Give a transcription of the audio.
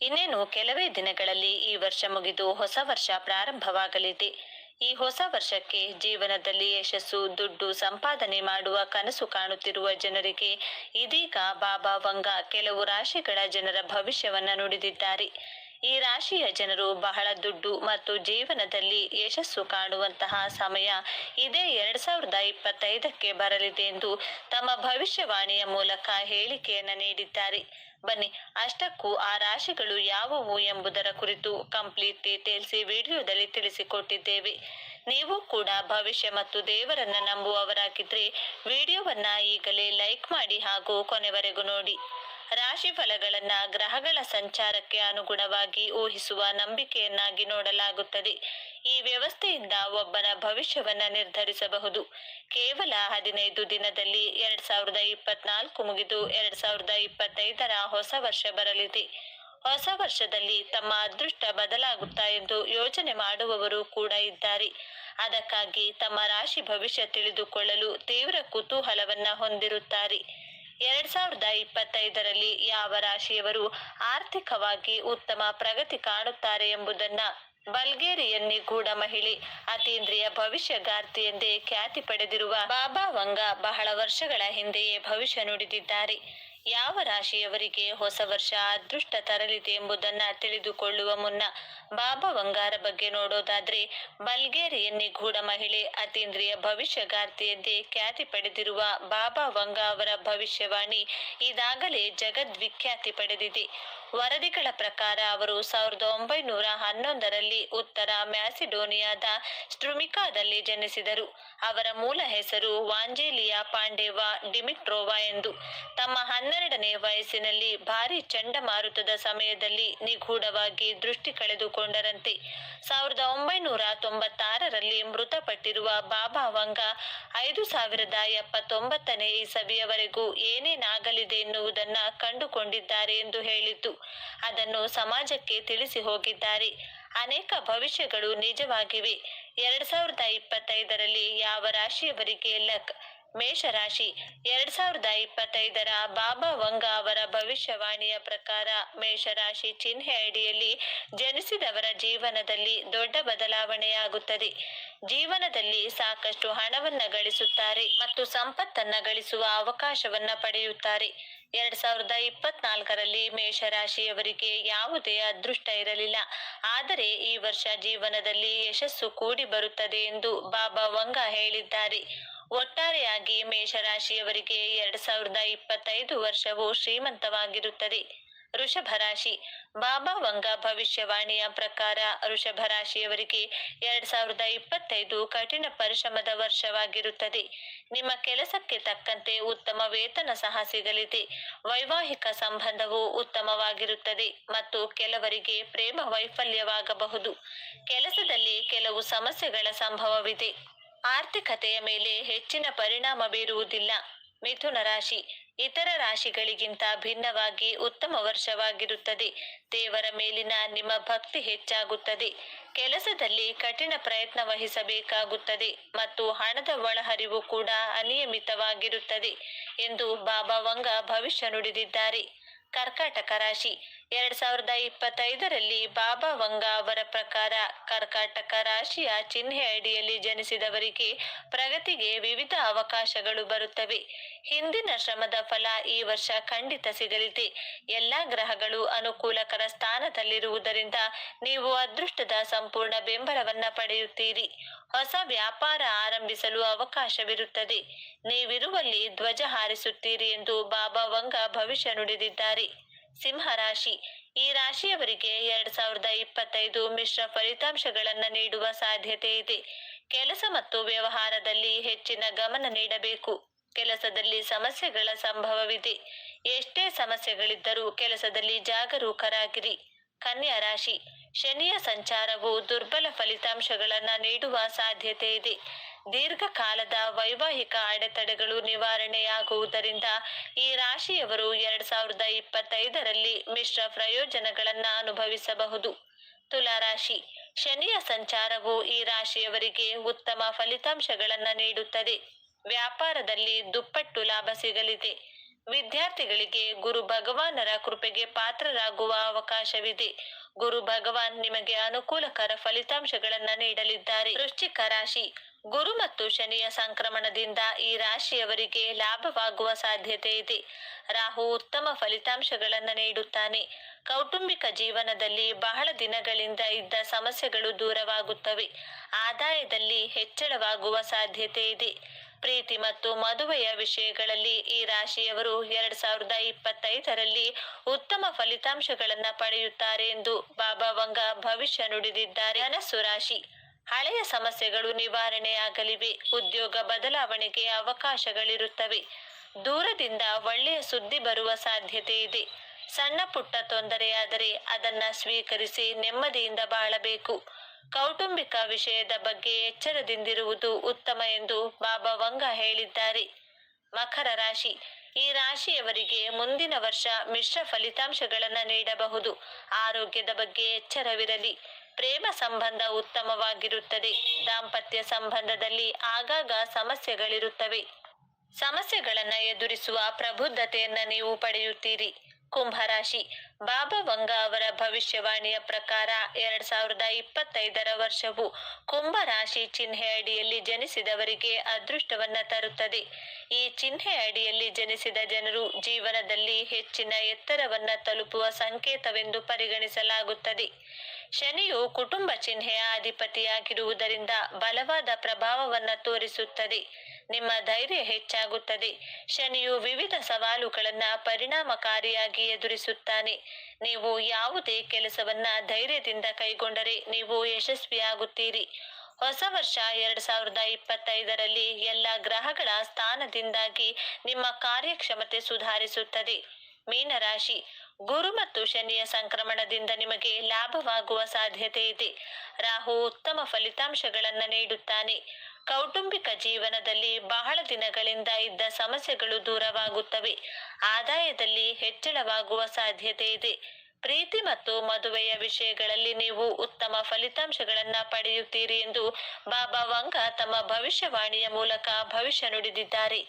ಇನ್ನೇನು ಕೆಲವೇ ದಿನಗಳಲ್ಲಿ ಈ ವರ್ಷ ಮುಗಿದು ಹೊಸ ವರ್ಷ ಪ್ರಾರಂಭವಾಗಲಿದೆ. ಈ ಹೊಸ ವರ್ಷಕ್ಕೆ ಜೀವನದಲ್ಲಿ ಯಶಸ್ಸು, ದುಡ್ಡು ಸಂಪಾದನೆ ಮಾಡುವ ಕನಸು ಕಾಣುತ್ತಿರುವ ಜನರಿಗೆ ಇದೀಗ ಬಾಬಾ ವಂಗ ಕೆಲವು ರಾಶಿಗಳ ಜನರ ಭವಿಷ್ಯವನ್ನ ನುಡಿದಿದ್ದಾರೆ. ಈ ರಾಶಿಯ ಜನರು ಬಹಳ ದುಡ್ಡು ಮತ್ತು ಜೀವನದಲ್ಲಿ ಯಶಸ್ಸು ಕಾಣುವಂತಹ ಸಮಯ ಇದೇ ಎರಡ್ ಸಾವಿರದ ಇಪ್ಪತ್ತೈದಕ್ಕೆ ಬರಲಿದೆ ಎಂದು ತಮ್ಮ ಭವಿಷ್ಯವಾಣಿಯ ಮೂಲಕ ಹೇಳಿಕೆಯನ್ನು ನೀಡಿದ್ದಾರೆ. ಬನ್ನಿ, ಅಷ್ಟಕ್ಕೂ ಆ ರಾಶಿಗಳು ಯಾವುವು ಎಂಬುದರ ಕುರಿತು ಕಂಪ್ಲೀಟ್ ಡೀಟೇಲ್ಸ್ ಈ ವಿಡಿಯೋದಲ್ಲಿ ತಿಳಿಸಿಕೊಟ್ಟಿದ್ದೇವೆ. ನೀವು ಕೂಡ ಭವಿಷ್ಯ ಮತ್ತು ದೇವರನ್ನ ನಂಬುವವರಾಗಿದ್ರೆ ವಿಡಿಯೋವನ್ನ ಈಗಲೇ ಲೈಕ್ ಮಾಡಿ ಹಾಗೂ ಕೊನೆವರೆಗೂ ನೋಡಿ. ರಾಶಿ ಫಲಗಳನ್ನ ಗ್ರಹಗಳ ಸಂಚಾರಕ್ಕೆ ಅನುಗುಣವಾಗಿ ಊಹಿಸುವ ನಂಬಿಕೆಯನ್ನಾಗಿ ನೋಡಲಾಗುತ್ತದೆ. ಈ ವ್ಯವಸ್ಥೆಯಿಂದ ಒಬ್ಬನ ಭವಿಷ್ಯವನ್ನ ನಿರ್ಧರಿಸಬಹುದು. ಕೇವಲ ಹದಿನೈದು ದಿನದಲ್ಲಿ ಎರಡ್ ಸಾವಿರದ ಇಪ್ಪತ್ನಾಲ್ಕು ಮುಗಿದು ಎರಡ್ ಸಾವಿರದ ಇಪ್ಪತ್ತೈದರ ಹೊಸ ವರ್ಷ ಬರಲಿದೆ. ಹೊಸ ವರ್ಷದಲ್ಲಿ ತಮ್ಮ ಅದೃಷ್ಟ ಬದಲಾಗುತ್ತಾ ಎಂದು ಯೋಚನೆ ಮಾಡುವವರು ಕೂಡ ಇದ್ದಾರೆ. ಅದಕ್ಕಾಗಿ ತಮ್ಮ ರಾಶಿ ಭವಿಷ್ಯ ತಿಳಿದುಕೊಳ್ಳಲು ತೀವ್ರ ಕುತೂಹಲವನ್ನ ಹೊಂದಿರುತ್ತಾರೆ. ಎರಡ್ ಸಾವಿರದ ಇಪ್ಪತ್ತೈದರಲ್ಲಿ ಯಾವ ರಾಶಿಯವರು ಆರ್ಥಿಕವಾಗಿ ಉತ್ತಮ ಪ್ರಗತಿ ಕಾಣುತ್ತಾರೆ ಎಂಬುದನ್ನ ಬಲ್ಗೇರಿಯನ್ ನಿಗೂಢ ಮಹಿಳೆ ಅತೀಂದ್ರಿಯ ಭವಿಷ್ಯಗಾರ್ತಿ ಎಂದೇ ಖ್ಯಾತಿ ಪಡೆದಿರುವ ಬಾಬಾ ವಂಗ ಬಹಳ ವರ್ಷಗಳ ಹಿಂದೆಯೇ ಭವಿಷ್ಯ ನುಡಿದಿದ್ದಾರೆ. ಯಾವ ರಾಶಿಯವರಿಗೆ ಹೊಸ ವರ್ಷ ಅದೃಷ್ಟ ತರಲಿದೆ ಎಂಬುದನ್ನ ತಿಳಿದುಕೊಳ್ಳುವ ಮುನ್ನ ಬಾಬಾ ವಂಗಾರ ಬಗ್ಗೆ ನೋಡೋದಾದ್ರೆ ಬಲ್ಗೇರಿಯನ್ ನಿಗೂಢ ಮಹಿಳೆ ಅತೀಂದ್ರಿಯ ಭವಿಷ್ಯಗಾರ್ತಿಯದ್ದೇ ಖ್ಯಾತಿ ಪಡೆದಿರುವ ಬಾಬಾ ವಂಗಾ ಅವರ ಭವಿಷ್ಯವಾಣಿ ಈಗಾಗಲೇ ಜಗದ್ವಿಖ್ಯಾತಿ ಪಡೆದಿದೆ. ವರದಿಗಳ ಪ್ರಕಾರ ಅವರು ಸಾವಿರದ ಒಂಬೈನೂರ ಹನ್ನೊಂದರಲ್ಲಿ ಉತ್ತರ ಮ್ಯಾಸಿಡೋನಿಯಾದ ಸ್ಟ್ರುಮಿಕಾದಲ್ಲಿ ಜನಿಸಿದರು. ಅವರ ಮೂಲ ಹೆಸರು ವಾಂಜೇಲಿಯಾ ಪಾಂಡೇವಾ ಡಿಮಿಟ್ರೋವಾ ಎಂದು. ತಮ್ಮ ಹನ್ನೆರಡನೇ ವಯಸ್ಸಿನಲ್ಲಿ ಭಾರಿ ಚಂಡಮಾರುತದ ಸಮಯದಲ್ಲಿ ನಿಗೂಢವಾಗಿ ದೃಷ್ಟಿ ಕಳೆದುಕೊಂಡರಂತೆ. ಸಾವಿರದ ಒಂಬೈನೂರ ತೊಂಬತ್ತಾರರಲ್ಲಿ ಮೃತಪಟ್ಟಿರುವ ಬಾಬಾ ವಂಗ ಐದು ಸಾವಿರದ ಎಪ್ಪತ್ತೊಂಬತ್ತನೇ ಇಸವಿಯವರೆಗೂ ಏನೇನಾಗಲಿದೆ ಎನ್ನುವುದನ್ನು ಕಂಡುಕೊಂಡಿದ್ದಾರೆ ಎಂದು ಹೇಳಿತು ಅದನ್ನು ಸಮಾಜಕ್ಕೆ ತಿಳಿಸಿ ಹೋಗಿದ್ದಾರೆ. ಅನೇಕ ಭವಿಷ್ಯಗಳು ನಿಜವಾಗಿವೆ. ಎರಡ್ ಸಾವಿರದ ಇಪ್ಪತ್ತೈದರಲ್ಲಿ ಯಾವ ರಾಶಿಯವರಿಗೆ ಲಕ್ ಮೇಷರಾಶಿ. ಎರಡ್ ಸಾವಿರದ ಇಪ್ಪತ್ತೈದರ ಬಾಬಾ ವಂಗ ಅವರ ಭವಿಷ್ಯವಾಣಿಯ ಪ್ರಕಾರ ಮೇಷರಾಶಿ ಚಿಹ್ನೆ ಅಡಿಯಲ್ಲಿ ಜನಿಸಿದವರ ಜೀವನದಲ್ಲಿ ದೊಡ್ಡ ಬದಲಾವಣೆಯಾಗುತ್ತದೆ. ಜೀವನದಲ್ಲಿ ಸಾಕಷ್ಟು ಹಣವನ್ನ ಗಳಿಸುತ್ತಾರೆ ಮತ್ತು ಸಂಪತ್ತನ್ನ ಗಳಿಸುವ ಅವಕಾಶವನ್ನ ಪಡೆಯುತ್ತಾರೆ. ಎರಡ್ ಸಾವಿರದ ಇಪ್ಪತ್ನಾಲ್ಕರಲ್ಲಿ ಮೇಷರಾಶಿಯವರಿಗೆ ಯಾವುದೇ ಅದೃಷ್ಟ ಇರಲಿಲ್ಲ. ಆದರೆ ಈ ವರ್ಷ ಜೀವನದಲ್ಲಿ ಯಶಸ್ಸು ಕೂಡಿ ಬರುತ್ತದೆ ಎಂದು ಬಾಬಾ ವಂಗ ಹೇಳಿದ್ದಾರೆ. ಒಟ್ಟಾರೆಯಾಗಿ ಮೇಷರಾಶಿಯವರಿಗೆ ಎರಡ್ ಸಾವಿರದ ಇಪ್ಪತ್ತೈದು ವರ್ಷವು ಶ್ರೀಮಂತವಾಗಿರುತ್ತದೆ. ವೃಷಭ ರಾಶಿ. ಬಾಬಾ ವಂಗ ಭವಿಷ್ಯವಾಣಿಯ ಪ್ರಕಾರ ವೃಷಭ ರಾಶಿಯವರಿಗೆ ಎರಡ್ ಸಾವಿರದ ಇಪ್ಪತ್ತೈದು ಕಠಿಣ ಪರಿಶ್ರಮದ ವರ್ಷವಾಗಿರುತ್ತದೆ. ನಿಮ್ಮ ಕೆಲಸಕ್ಕೆ ತಕ್ಕಂತೆ ಉತ್ತಮ ವೇತನ ಸಹ ಸಿಗಲಿದೆ. ವೈವಾಹಿಕ ಸಂಬಂಧವು ಉತ್ತಮವಾಗಿರುತ್ತದೆ ಮತ್ತು ಕೆಲವರಿಗೆ ಪ್ರೇಮ ವೈಫಲ್ಯವಾಗಬಹುದು. ಕೆಲಸದಲ್ಲಿ ಕೆಲವು ಸಮಸ್ಯೆಗಳ ಸಂಭವವಿದೆ. ಆರ್ಥಿಕತೆಯ ಮೇಲೆ ಹೆಚ್ಚಿನ ಪರಿಣಾಮ ಬೀರುವುದಿಲ್ಲ. ಮಿಥುನ ರಾಶಿ ಇತರ ರಾಶಿಗಳಿಗಿಂತ ಭಿನ್ನವಾಗಿ ಉತ್ತಮ ವರ್ಷವಾಗಿರುತ್ತದೆ. ದೇವರ ಮೇಲಿನ ನಿಮ್ಮ ಭಕ್ತಿ ಹೆಚ್ಚಾಗುತ್ತದೆ. ಕೆಲಸದಲ್ಲಿ ಕಠಿಣ ಪ್ರಯತ್ನ ವಹಿಸಬೇಕಾಗುತ್ತದೆ ಮತ್ತು ಹಣದ ಒಳಹರಿವು ಕೂಡ ಅನಿಯಮಿತವಾಗಿರುತ್ತದೆ ಎಂದು ಬಾಬಾ ವಂಗ ಭವಿಷ್ಯ ನುಡಿದಿದ್ದಾರೆ. ಕರ್ಕಾಟಕ ರಾಶಿ ಎರಡ್ ಸಾವಿರದ ಇಪ್ಪತ್ತೈದರಲ್ಲಿ ಬಾಬಾ ವಂಗಾ ಅವರ ಪ್ರಕಾರ ಕರ್ಕಾಟಕ ರಾಶಿಯ ಚಿಹ್ನೆ ಅಡಿಯಲ್ಲಿ ಜನಿಸಿದವರಿಗೆ ಪ್ರಗತಿಗೆ ವಿವಿಧ ಅವಕಾಶಗಳು ಬರುತ್ತವೆ. ಹಿಂದಿನ ಶ್ರಮದ ಫಲ ಈ ವರ್ಷ ಖಂಡಿತ ಸಿಗಲಿದೆ. ಎಲ್ಲಾ ಗ್ರಹಗಳು ಅನುಕೂಲಕರ ಸ್ಥಾನದಲ್ಲಿರುವುದರಿಂದ ನೀವು ಅದೃಷ್ಟದ ಸಂಪೂರ್ಣ ಬೆಂಬಲವನ್ನ ಪಡೆಯುತ್ತೀರಿ. ಹೊಸ ವ್ಯಾಪಾರ ಆರಂಭಿಸಲು ಅವಕಾಶವಿರುತ್ತದೆ. ನೀವಿರುವಲ್ಲಿ ಧ್ವಜ ಹಾರಿಸುತ್ತೀರಿ ಎಂದು ಬಾಬಾ ವಂಗ ಭವಿಷ್ಯ ನುಡಿದಿದ್ದಾರೆ. ಸಿಂಹರಾಶಿ ಈ ರಾಶಿಯವರಿಗೆ ಎರಡ್ ಸಾವಿರದ ಇಪ್ಪತ್ತೈದು ಮಿಶ್ರ ಫಲಿತಾಂಶಗಳನ್ನ ನೀಡುವ ಸಾಧ್ಯತೆ ಇದೆ. ಕೆಲಸ ಮತ್ತು ವ್ಯವಹಾರದಲ್ಲಿ ಹೆಚ್ಚಿನ ಗಮನ ನೀಡಬೇಕು. ಕೆಲಸದಲ್ಲಿ ಸಮಸ್ಯೆಗಳ ಸಂಭವವಿದೆ. ಎಷ್ಟೇ ಸಮಸ್ಯೆಗಳಿದ್ದರೂ ಕೆಲಸದಲ್ಲಿ ಜಾಗರೂಕರಾಗಿರಿ. ಕನ್ಯಾ ರಾಶಿ. ಶನಿಯ ಸಂಚಾರವು ದುರ್ಬಲ ಫಲಿತಾಂಶಗಳನ್ನು ನೀಡುವ ಸಾಧ್ಯತೆ ಇದೆ. ದೀರ್ಘಕಾಲದ ವೈವಾಹಿಕ ಅಡೆತಡೆಗಳು ನಿವಾರಣೆಯಾಗುವುದರಿಂದ ಈ ರಾಶಿಯವರು ಎರಡ್ ಸಾವಿರದ ಇಪ್ಪತ್ತೈದರಲ್ಲಿ ಮಿಶ್ರ ಪ್ರಯೋಜನಗಳನ್ನ ಅನುಭವಿಸಬಹುದು. ತುಲಾರಾಶಿ ಶನಿಯ ಸಂಚಾರವು ಈ ರಾಶಿಯವರಿಗೆ ಉತ್ತಮ ಫಲಿತಾಂಶಗಳನ್ನ ನೀಡುತ್ತದೆ. ವ್ಯಾಪಾರದಲ್ಲಿ ದುಪ್ಪಟ್ಟು ಲಾಭ ಸಿಗಲಿದೆ. ವಿದ್ಯಾರ್ಥಿಗಳಿಗೆ ಗುರು ಭಗವಾನರ ಕೃಪೆಗೆ ಪಾತ್ರರಾಗುವ ಅವಕಾಶವಿದೆ. ಗುರು ಭಗವಾನ್ ನಿಮಗೆ ಅನುಕೂಲಕರ ಫಲಿತಾಂಶಗಳನ್ನ ನೀಡಲಿದ್ದಾರೆ. ವೃಶ್ಚಿಕ ರಾಶಿ. ಗುರು ಮತ್ತು ಶನಿಯ ಸಂಕ್ರಮಣದಿಂದ ಈ ರಾಶಿಯವರಿಗೆ ಲಾಭವಾಗುವ ಸಾಧ್ಯತೆ ಇದೆ. ರಾಹು ಉತ್ತಮ ಫಲಿತಾಂಶಗಳನ್ನು ನೀಡುತ್ತಾನೆ. ಕೌಟುಂಬಿಕ ಜೀವನದಲ್ಲಿ ಬಹಳ ದಿನಗಳಿಂದ ಇದ್ದ ಸಮಸ್ಯೆಗಳು ದೂರವಾಗುತ್ತವೆ. ಆದಾಯದಲ್ಲಿ ಹೆಚ್ಚಳವಾಗುವ ಸಾಧ್ಯತೆ ಇದೆ. ಪ್ರೀತಿ ಮತ್ತು ಮದುವೆಯ ವಿಷಯಗಳಲ್ಲಿ ಈ ರಾಶಿಯವರು ಎರಡ್ ಸಾವಿರದ ಇಪ್ಪತ್ತೈದರಲ್ಲಿ ಉತ್ತಮ ಫಲಿತಾಂಶಗಳನ್ನು ಪಡೆಯುತ್ತಾರೆ ಎಂದು ಬಾಬಾ ವಂಗ ಭವಿಷ್ಯ ನುಡಿದಿದ್ದಾರೆ. ಅನಸ್ಸು ರಾಶಿ. ಹಳೆಯ ಸಮಸ್ಯೆಗಳು ನಿವಾರಣೆಯಾಗಲಿವೆ. ಉದ್ಯೋಗ ಬದಲಾವಣೆಗೆ ಅವಕಾಶಗಳಿರುತ್ತವೆ. ದೂರದಿಂದ ಒಳ್ಳೆಯ ಸುದ್ದಿ ಬರುವ ಸಾಧ್ಯತೆ ಇದೆ. ಸಣ್ಣ ಪುಟ್ಟ ತೊಂದರೆಯಾದರೆ ಅದನ್ನ ಸ್ವೀಕರಿಸಿ ನೆಮ್ಮದಿಯಿಂದ ಬಾಳಬೇಕು. ಕೌಟುಂಬಿಕ ವಿಷಯದ ಬಗ್ಗೆ ಎಚ್ಚರದಿಂದಿರುವುದು ಉತ್ತಮ ಎಂದು ಬಾಬಾ ವಂಗ ಹೇಳಿದ್ದಾರೆ. ಮಕರ ರಾಶಿ. ಈ ರಾಶಿಯವರಿಗೆ ಮುಂದಿನ ವರ್ಷ ಮಿಶ್ರ ಫಲಿತಾಂಶಗಳನ್ನು ನೀಡಬಹುದು. ಆರೋಗ್ಯದ ಬಗ್ಗೆ ಎಚ್ಚರವಿರಲಿ. ಪ್ರೇಮ ಸಂಬಂಧ ಉತ್ತಮವಾಗಿರುತ್ತದೆ. ದಾಂಪತ್ಯ ಸಂಬಂಧದಲ್ಲಿ ಆಗಾಗ ಸಮಸ್ಯೆಗಳಿರುತ್ತವೆ. ಸಮಸ್ಯೆಗಳನ್ನು ಎದುರಿಸುವ ಪ್ರಬುದ್ಧತೆಯನ್ನು ನೀವು ಪಡೆಯುತ್ತೀರಿ. ಕುಂಭರಾಶಿ ಬಾಬಾ ವಂಗಾ ಅವರ ಭವಿಷ್ಯವಾಣಿಯ ಪ್ರಕಾರ ಎರಡ್ ಸಾವಿರದ ಇಪ್ಪತ್ತೈದರ ವರ್ಷವು ಕುಂಭ ರಾಶಿ ಚಿಹ್ನೆ ಅಡಿಯಲ್ಲಿ ಜನಿಸಿದವರಿಗೆ ಅದೃಷ್ಟವನ್ನ ತರುತ್ತದೆ. ಈ ಚಿಹ್ನೆ ಅಡಿಯಲ್ಲಿ ಜನಿಸಿದ ಜನರು ಜೀವನದಲ್ಲಿ ಹೆಚ್ಚಿನ ಎತ್ತರವನ್ನ ತಲುಪುವ ಸಂಕೇತವೆಂದು ಪರಿಗಣಿಸಲಾಗುತ್ತದೆ. ಶನಿಯು ಕುಟುಂಬ ಚಿಹ್ನೆಯ ಅಧಿಪತಿಯಾಗಿರುವುದರಿಂದ ಬಲವಾದ ಪ್ರಭಾವವನ್ನ ತೋರಿಸುತ್ತದೆ. ನಿಮ್ಮ ಧೈರ್ಯ ಹೆಚ್ಚಾಗುತ್ತದೆ. ಶನಿಯು ವಿವಿಧ ಸವಾಲುಗಳನ್ನ ಪರಿಣಾಮಕಾರಿಯಾಗಿ ಎದುರಿಸುತ್ತಾನೆ. ನೀವು ಯಾವುದೇ ಕೆಲಸವನ್ನ ಧೈರ್ಯದಿಂದ ಕೈಗೊಂಡರೆ ನೀವು ಯಶಸ್ವಿಯಾಗುತ್ತೀರಿ. ಹೊಸ ವರ್ಷ ಎರಡ್ ಸಾವಿರದ ಇಪ್ಪತ್ತೈದರಲ್ಲಿ ಎಲ್ಲ ಗ್ರಹಗಳ ಸ್ಥಾನದಿಂದಾಗಿ ನಿಮ್ಮ ಕಾರ್ಯಕ್ಷಮತೆ ಸುಧಾರಿಸುತ್ತದೆ. ಮೀನರಾಶಿ, ಗುರು ಮತ್ತು ಶನಿಯ ಸಂಕ್ರಮಣದಿಂದ ನಿಮಗೆ ಲಾಭವಾಗುವ ಸಾಧ್ಯತೆ ಇದೆ. ರಾಹು ಉತ್ತಮ ಫಲಿತಾಂಶಗಳನ್ನು ನೀಡುತ್ತಾನೆ. ಕೌಟುಂಬಿಕ ಜೀವನದಲ್ಲಿ ಬಹಳ ದಿನಗಳಿಂದ ಇದ್ದ ಸಮಸ್ಯೆಗಳು ದೂರವಾಗುತ್ತವೆ. ಆದಾಯದಲ್ಲಿ ಹೆಚ್ಚಳವಾಗುವ ಸಾಧ್ಯತೆ ಇದೆ. ಪ್ರೀತಿ ಮತ್ತು ಮದುವೆಯ ವಿಷಯಗಳಲ್ಲಿ ನೀವು ಉತ್ತಮ ಫಲಿತಾಂಶಗಳನ್ನು ಪಡೆಯುತ್ತೀರಿ ಎಂದು ಬಾಬಾ ವಂಗ ತಮ್ಮ ಭವಿಷ್ಯವಾಣಿಯ ಮೂಲಕ ಭವಿಷ್ಯ ನುಡಿದಿದ್ದಾರೆ.